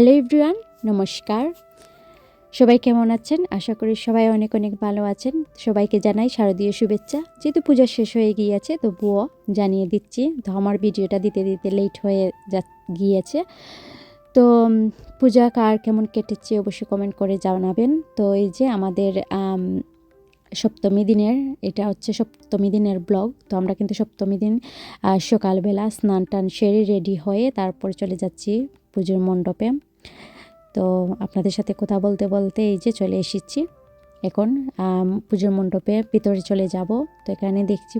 Hello everyone, নমস্কার। সবাই কেমন আছেন? আশা করি সবাই অনেক অনেক ভালো আছেন। সবাইকে জানাই শারদীয় শুভেচ্ছা। যেহেতু পূজা শেষ হয়ে গিয়েছে, তবুও জানিয়ে দিচ্ছি তো আমার ভিডিওটা দিতে দিতে লেট হয়ে যা গিয়েছে। তো পূজা কার কেমন কেটেছে অবশ্যই কমেন্ট করে জানাবেন। তো এই যে আমাদের সপ্তমী দিনের, এটা হচ্ছে সপ্তমী দিনের ব্লগ তো আমরা কিন্তু সপ্তমী দিন সকালবেলা স্নান টান সেরে রেডি হয়ে তারপর চলে যাচ্ছি পুজোর মণ্ডপে। তো আপনাদের সাথে কথা বলতে বলতে এই যে চলে এসেছি। এখন পুজোর মণ্ডপে ভিতরে চলে যাব। তো এখানে দেখছি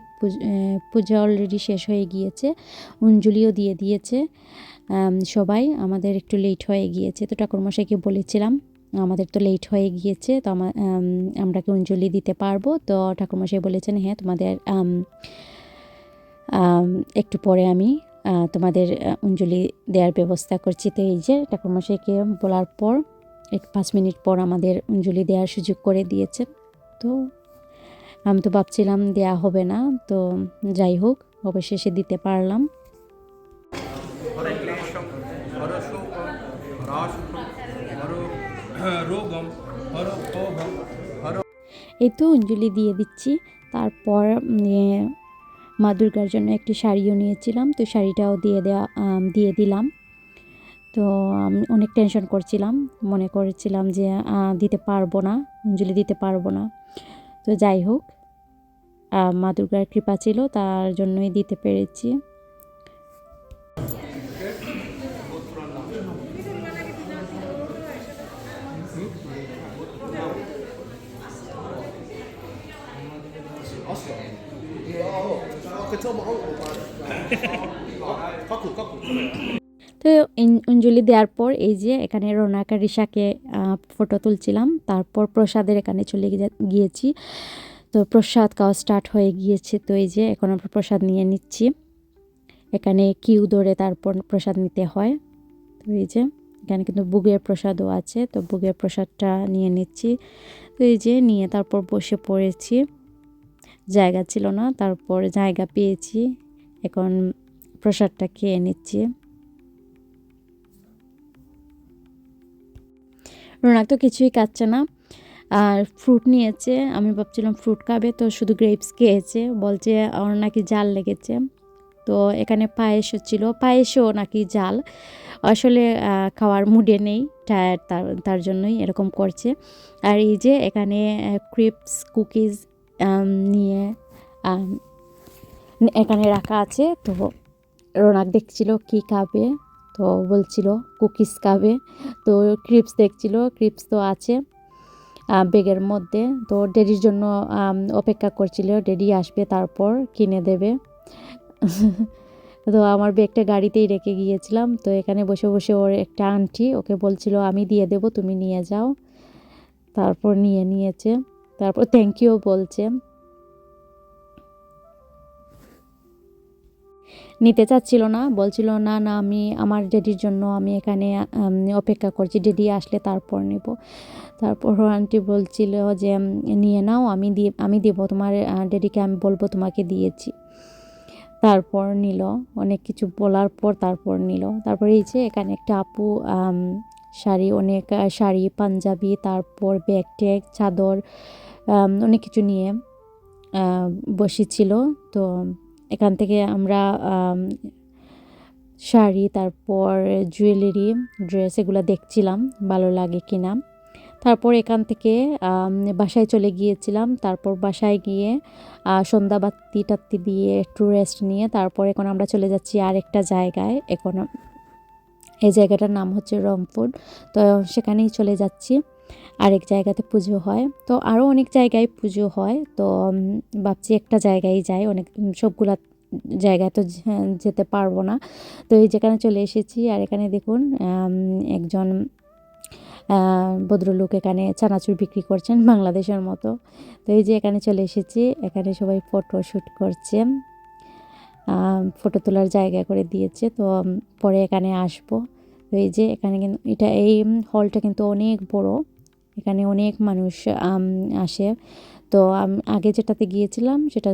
পুজ- অলরেডি শেষ হয়ে গিয়েছে। অঞ্জলিও দিয়ে দিয়েছে। সবাই আমাদের একটু লেট হয়ে গিয়েছে। তো ঠাকুরমশাইকে বলেছিলাম আমাদের তো লেট হয়ে গিয়েছে তো আমা- আম, আমরা কি অঞ্জলি দিতে পারব? তো ঠাকুরমশাই বলেছেন হ্যাঁ তোমাদের একটু পরে আমি তোমাদের অঞ্জলি দেওয়ার ব্যবস্থা করছি। তো এই যে ঠাকুরমশাইকে বলার পর, এক পাঁচ মিনিট পর আমাদের অঞ্জলি দেওয়ার সুযোগ করে দিয়েছেন তো আমি তো ভাবছিলাম দেয়া হবে না, তো যাই হোক, অবশেষে দিতে পারলাম। এই তো অঞ্জলি দিয়ে দিচ্ছি। তারপর মা দুর্গার জন্য একটি শাড়িও নিয়েছিলাম, তো শাড়িটাও দিয়ে দেওয়া দিয়ে দিলাম। তো আমি অনেক টেনশন করছিলাম, মনে করেছিলাম যে দিতে পারব না অঞ্জলি দিতে পারব না। তো যাই হোক মা দুর্গার কৃপা ছিল, তার জন্যই দিতে পেরেছি। তো অঞ্জলি দেওয়ার পর এই যে এখানে রোনাকা রিসাকে ফটো তুলছিলাম। তারপর প্রসাদের এখানে চলে গিয়ে- গিয়েছি। তো প্রসাদ খাওয়া স্টার্ট হয়ে গিয়েছে। তো এই যে এখন আমরা প্রসাদ নিয়ে নিচ্ছি। এখানে কিউ ধরে তারপর প্রসাদ নিতে হয়। তো এই যে এখানে কিন্তু বুগের প্রসাদও আছে। তো বুগের প্রসাদটা নিয়ে নিচ্ছি। তো এই যে নিয়ে তারপর বসে পড়েছি। জায়গা ছিল না, তারপর জায়গা পেয়েছি। এখন প্রসাদটা খেয়ে নিচ্ছি। রোনাক তো কিছুই খাচ্ছে না। আর ফ্রুট নিয়েছে, আমি ভাবছিলাম ফ্রুট খাবে, তো শুধু গ্রেপস খেয়েছে। বলছে ওর নাকি জাল লেগেছে। তো এখানে পায়েসও ছিল, পায়েসও নাকি জাল। আসলে খাওয়ার মুডে নেই টায়ার তার তার জন্যই এরকম করছে। আর এই যে এখানে ক্রিপস কুকিজ নিয়ে এখানে রাখা আছে। তো রোনাক দেখছিল কি খাবে। তো বলছিল, কুকিজ খাবে। তো ক্রিপস দেখছিল, ক্রিপস তো আছে ব্যাগের মধ্যে। তো ডেডির জন্য অপেক্ষা করছিল। ডেডি আসবে, তারপর কিনে দেবে। তো আমার ব্যাগটা গাড়িতেই রেখে গিয়েছিলাম। তো এখানে বসে বসে ওর একটা আন্টি ওকে বলছিল, আমি দিয়ে দেবো, তুমি নিয়ে যাও। তারপর নিয়ে নিয়েছে। তারপর থ্যাংক ইউ বলছে। নিতে চাচ্ছিল না, বলছিল, না না, আমি, আমার ডেডির জন্য আমি এখানে অপেক্ষা করছি ডেডি আসলে তারপর নেব। তারপর আন্টি বলছিল যে নিয়ে নাও, আমি দিয়ে আমি দেবো তোমার ডেডিকে আমি বলব তোমাকে দিয়েছি। তারপর নিল, অনেক কিছু বলার পর তারপর নিল। তারপর এই যে, এখানে একটা আপু শাড়ি, অনেক শাড়ি, পাঞ্জাবি, তারপর ব্যাগ ট্যাগ চাদর অনেক কিছু নিয়ে বসেছিল। তো এখান থেকে আমরা শাড়ি, তারপর জুয়েলারি, ড্রেস এগুলো দেখছিলাম, ভালো লাগে কিনা। তারপর এখান থেকে বাসায় চলে গিয়েছিলাম। তারপর বাসায় গিয়ে সন্ধ্যা বাতি টাত্তি দিয়ে একটু রেস্ট নিয়ে, তারপর এখন আমরা চলে যাচ্ছি আরেকটা জায়গায়। এখন এই জায়গাটার নাম হচ্ছে রংপুর। তো সেখানেই চলে যাচ্ছি। আরেক জায়গাতে পুজো হয়। তো আরও অনেক জায়গায় পুজো হয়। তো ভাবছি একটা জায়গায় যাই। অনেক সবগুলা জায়গায় তো যেতে পারব না। তো এই যেখানে চলে এসেছি আর এখানে দেখুন একজন ভদ্রলোক এখানে চানাচুর বিক্রি করছেন বাংলাদেশের মতো। তো এই যে এখানে চলে এসেছি। এখানে সবাই ফটো শ্যুট করছে। ফটো তোলার জায়গা করে দিয়েছে। তো পরে এখানে আসব। তো এই যে এখানে কিন্তু এটা এই হলটা কিন্তু অনেক বড়। এখানে অনেক মানুষ আসে তো আগে যেটাতে গিয়েছিলাম সেটা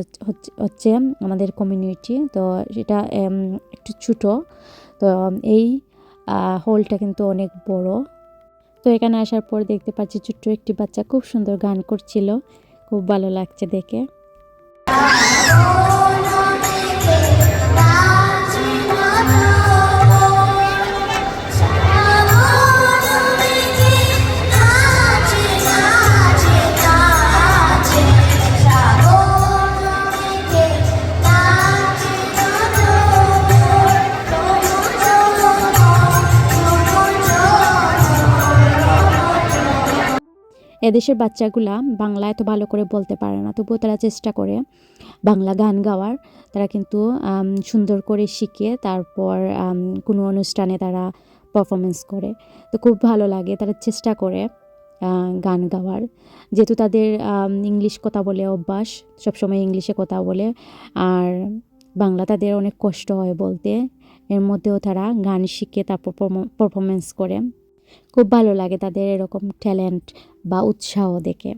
হচ্ছে আমাদের কমিউনিটি তো সেটা একটু ছোটো তো এই হলটা কিন্তু অনেক বড় তো এখানে আসার পর দেখতে পাচ্ছি ছোট্ট একটি বাচ্চা খুব সুন্দর গান করছিল খুব ভালো লাগছে দেখে এদেশের বাচ্চাগুলা বাংলা এত ভালো করে বলতে পারে না, তবুও তারা চেষ্টা করে বাংলা গান গাওয়ার। তারা কিন্তু সুন্দর করে শিখে তারপর কোনো অনুষ্ঠানে তারা পারফরমেন্স করে। তো খুব ভালো লাগে তারা চেষ্টা করে গান গাওয়ার। যেহেতু তাদের ইংলিশ কথা বলে অভ্যাস, সবসময় ইংলিশে কথা বলে। আর বাংলা তাদের অনেক কষ্ট হয় বলতে। এর মধ্যেও তারা গান শিখে তারপর পারফরমেন্স করে। খুব ভালো লাগে তাদের এরকম ট্যালেন্ট বা উৎসাহ দেখে।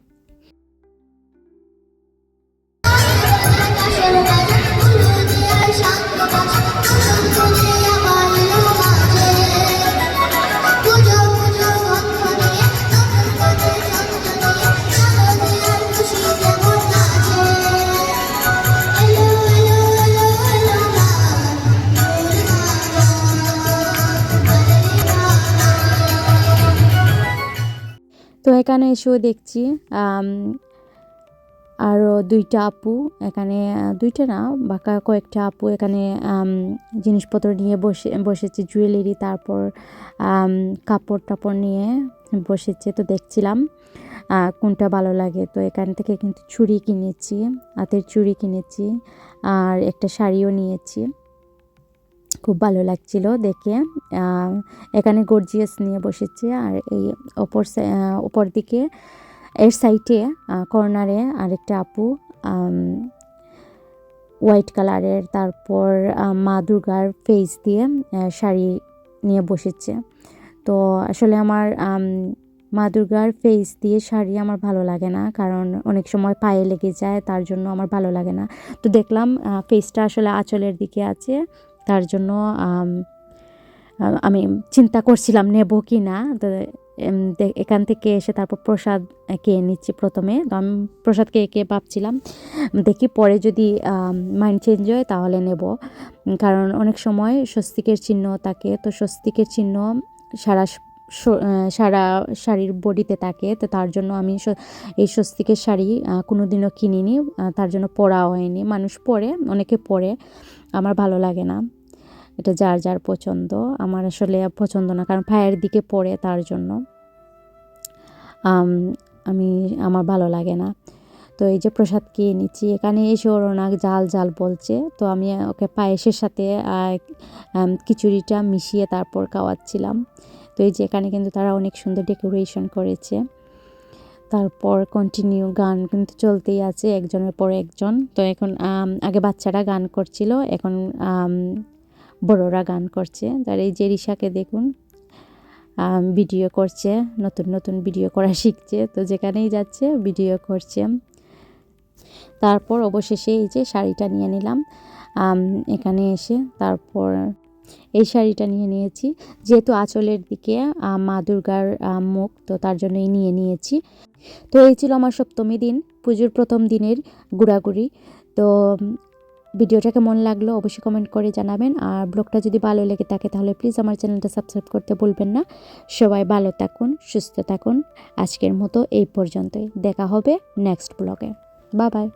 তো এখানে এসেও দেখছি আরও দুইটা আপু, এখানে দুইটা না, বাঁকা কয়েকটা আপু এখানে জিনিসপত্র নিয়ে বসে, বসেছে জুয়েলারি তারপর কাপড় টাপড় নিয়ে বসেছে, তো দেখছিলাম কোনটা ভালো লাগে। তো এখান থেকে কিন্তু চুড়ি কিনেছি, হাতের চুড়ি কিনেছি, আর একটা শাড়িও নিয়েছি। খুব ভালো লাগছিল দেখে। এখানে গর্জিয়াস নিয়ে বসেছে আর এই অপর অপর দিকে এর সাইডে কর্নারে আরেকটা আপু হোয়াইট কালারের তারপর মা দুর্গার ফেস দিয়ে শাড়ি নিয়ে বসেছে। তো আসলে আমার আম, মা দুর্গার ফেস দিয়ে শাড়ি আমার ভালো লাগে না কারণ অনেক সময় পায়ে লেগে যায় তার জন্য আমার ভালো লাগে না। তো দেখলাম ফেসটা আসলে আঁচলের দিকে আছে। তার জন্য, আমি চিন্তা করছিলাম নেব কি না। তো এখান থেকে এসে তারপর প্রসাদ খেয়ে নিচ্ছি প্রথমে। তো আমি প্রসাদ খেয়ে খেয়ে ভাবছিলাম, দেখি পরে যদি মাইন্ড চেঞ্জ হয় তাহলে নেব। কারণ অনেক সময় স্বস্তিকের চিহ্ন থাকে, তো স্বস্তিকের চিহ্ন সারা সারা শাড়ির বডিতে থাকে। তো তার জন্য আমি এই স্বস্তিকের শাড়ি কোনোদিনও কিনিনি তার জন্য পরা হয়নি। মানুষ পরে, অনেকে পরে। আমার ভালো লাগে না। এটা যার যার পছন্দ। আমার আসলে পছন্দ না, কারণ পায়ের দিকে পড়ে তার জন্য। আমি আমার ভালো লাগে না। তো এই যে প্রসাদ খেয়ে নিচ্ছি, এখানে এসে ওর ওনাক জাল জাল বলছে। তো আমি ওকে পায়েসের সাথে খিচুড়িটা মিশিয়ে তারপর খাওয়াচ্ছিলাম। তো এই যে এখানে কিন্তু তারা অনেক সুন্দর ডেকোরেশন করেছে। তারপর কন্টিনিউ গান কিন্তু চলতেই আছে, একজনের পর একজন। তো এখন আগে বাচ্চারা গান করছিল, এখন বড়রা গান করছে। তার এই যে রিশাকে দেখুন ভিডিও করছে, নতুন নতুন ভিডিও করা শিখছে। তো যেখানেই যাচ্ছে ভিডিও করছে। তারপর অবশেষে এই যে শাড়িটা নিয়ে নিলাম এখানে এসে তারপর এই শাড়িটা নিয়ে নিয়েছি। যেহেতু আঁচলের দিকে মা দুর্গার মুখ তো তার জন্যই নিয়ে নিয়েছি। তো এই ছিল আমার সপ্তমী দিন পুজোর প্রথম দিনের ঘোরাঘুরি। তো উম, ভিডিওটা কেমন লাগল অবশ্যই কমেন্ট করে জানাবেন। আর ব্লগটা যদি ভালো লেগে থাকে তাহলে প্লিজ আমার চ্যানেলটা সাবস্ক্রাইব করতে ভুলবেন না। সবাই ভালো থাকুন সুস্থ থাকুন। আজকের মতো এই পর্যন্তই। দেখা হবে নেক্সট ব্লগে। Bye bye.